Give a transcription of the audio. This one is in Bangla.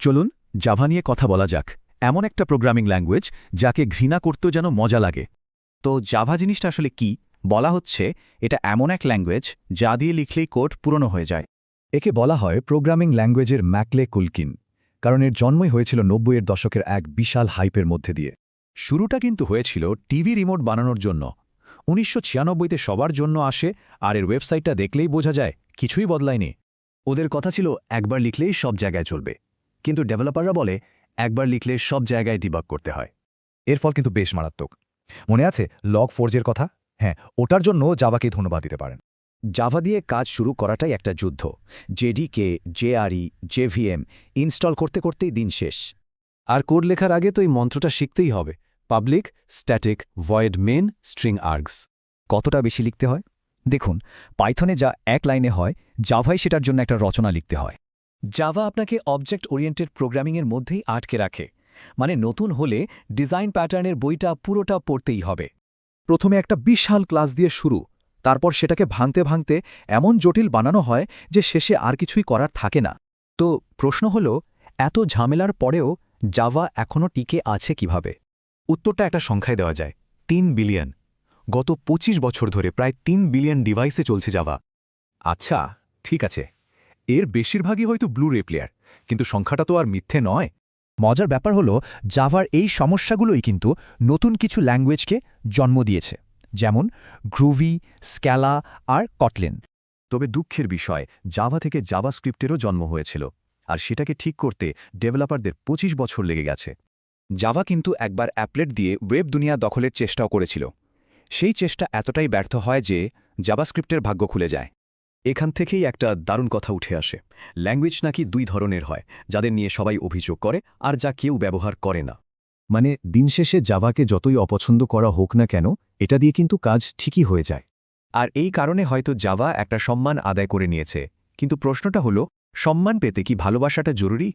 চলুন, জাভা নিয়ে কথা বলা যাক। এমন একটা প্রোগ্রামিং ল্যাঙ্গুয়েজ যাকে ঘৃণা করতেও যেন মজা লাগে। তো জাভা জিনিসটা আসলে কি? বলা হচ্ছে, এটা এমন এক ল্যাঙ্গুয়েজ যা দিয়ে লিখলেই কোড পুরনো হয়ে যায়। একে বলা হয় প্রোগ্রামিং ল্যাঙ্গুয়েজের ম্যাকলে কুলকিন, কারণ এর জন্মই হয়েছিল নব্বইয়ের দশকের এক বিশাল হাইপের মধ্যে দিয়ে। শুরুটা কিন্তু হয়েছিল টিভি রিমোট বানানোর জন্য। উনিশশো ছিয়ানব্বইতে সবার জন্য আসে, আর এর ওয়েবসাইটটা দেখলেই বোঝা যায়, কিছুই বদলায়নি। ওদের কথা ছিল, একবার লিখলেই সব জায়গায় চলবে। কিন্তু ডেভেলপাররা বলে, একবার লিখলে সব জায়গায় ডিবাগ করতে হয়। এর ফল কিন্তু বেশ মারাত্মক। মনে আছে লগ ফোর্জের কথা? হ্যাঁ ওটার জন্য জাভাকে ধন্যবাদ দিতে পারেন। জাভা দিয়ে কাজ শুরু করাটাই একটা যুদ্ধ। জেডিকে, জেআরই, জেভিএম ইনস্টল করতে করতেই দিন শেষ। আর কোড লেখার আগে তো এই মন্ত্রটা শিখতেই হবে। Public, static, void main, string args. কতটা বেশি লিখতে হয়? দেখুন, পাইথনে যা এক লাইনে হয় জাভাই সেটার জন্য একটা রচনা লিখতে হয়। জাভা আপনাকে অবজেক্ট ওরিয়েন্টেড প্রোগ্রামিংয়ের মধ্যেই আটকে রাখে। মানে নতুন হলে ডিজাইন প্যাটার্নের বইটা পুরোটা পড়তেই হবে। প্রথমে একটা বিশাল ক্লাস দিয়ে শুরু, তারপর সেটাকে ভাঙতে ভাঙতে এমন জটিল বানানো হয় যে শেষে আর কিছুই করার থাকে না। তো প্রশ্ন হল, এত ঝামেলার পরেও জাভা এখনও টিকে আছে কীভাবে? উত্তরটা একটা সংখ্যায় দেওয়া যায়, তিন বিলিয়ন গত ২৫ বছর ধরে প্রায় তিন বিলিয়ন ডিভাইসে চলছে জাভা আচ্ছা ঠিক আছে। এর বেশিরভাগই হয়তো ব্লু রে প্লেয়ার কিন্তু সংখ্যাটা তো আর মিথ্যে নয়। মজার ব্যাপার হলো জাভার এই সমস্যাগুলোই কিন্তু নতুন কিছু ল্যাঙ্গুয়েজকে জন্ম দিয়েছে, যেমন গ্রুভি স্ক্যালা আর কটলেন তবে দুঃখের বিষয় জাভা থেকে জাভাস্ক্রিপ্টেরও জন্ম হয়েছিল, আর সেটাকে ঠিক করতে ডেভেলপারদের ২৫ বছর লেগে গেছে। জাভা কিন্তু একবার অ্যাপলেট দিয়ে ওয়েব দুনিয়া দখলের চেষ্টাও করেছিল। সেই চেষ্টা এতটাই ব্যর্থ হয় যে জাভাস্ক্রিপ্টের ভাগ্য খুলে যায়। এখান থেকেই একটা দারুণ কথা উঠে আসে। ল্যাঙ্গুয়েজ নাকি দুই ধরনের হয়, যাদের নিয়ে সবাই অভিযোগ করে আর যা কেউ ব্যবহার করে না। মানে দিনশেষে জাভাকে যতই অপছন্দ করা হোক না কেন, এটা দিয়ে কিন্তু কাজ ঠিকই হয়ে যায়। আর এই কারণে হয়তো জাভা একটা সম্মান আদায় করে নিয়েছে। কিন্তু প্রশ্নটা হলো, সম্মান পেতে কি ভালোবাসাটা জরুরি?